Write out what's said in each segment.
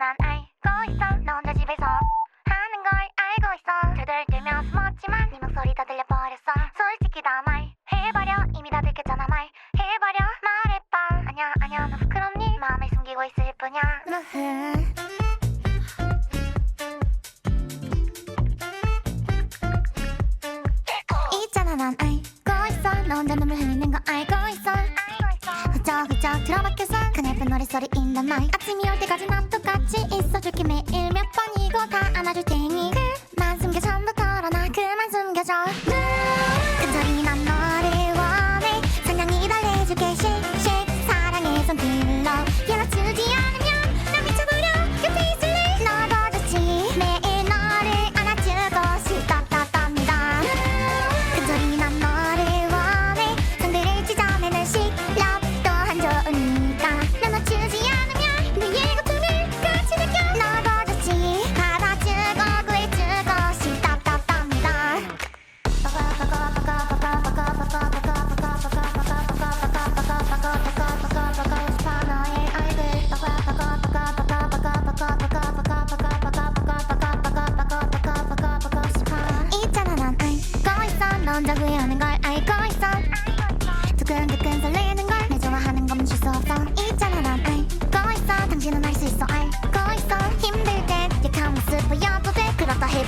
난 알고 있어. 너 혼자 집에서 하는 걸 알고 있어. 두들들며 숨었지만 네 목소리 다 들려버렸어. 솔직히 다 말해버려. 이미 다 들켰잖아. 말해버려. 말해봐. 아냐 아냐 너 부끄럽니? 마음을 숨기고 있을 뿐이야. 나해. 난 알고 있어. 너 혼자 눈물 흘리는 거 알고 있어. 훌쩍훌쩍 들어박혀서 그날쁜 노랫소리인 the 아침이 올 때까지 난 같이 있어줄 게. 매일 몇 번이고 다 안아줄 테니. 그만 숨겨 전부 털어놔 그만 숨겨줘. 그 큰 소리 난너.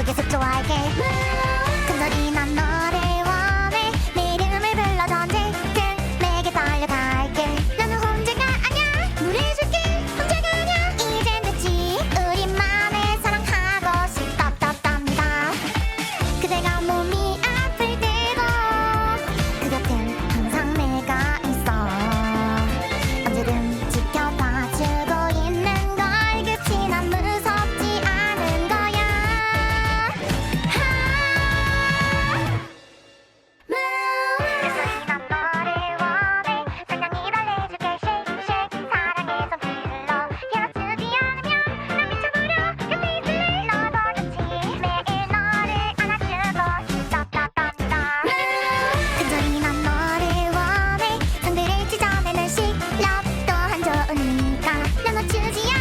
그래서 계속 좋아할게. 거니까 면허 주지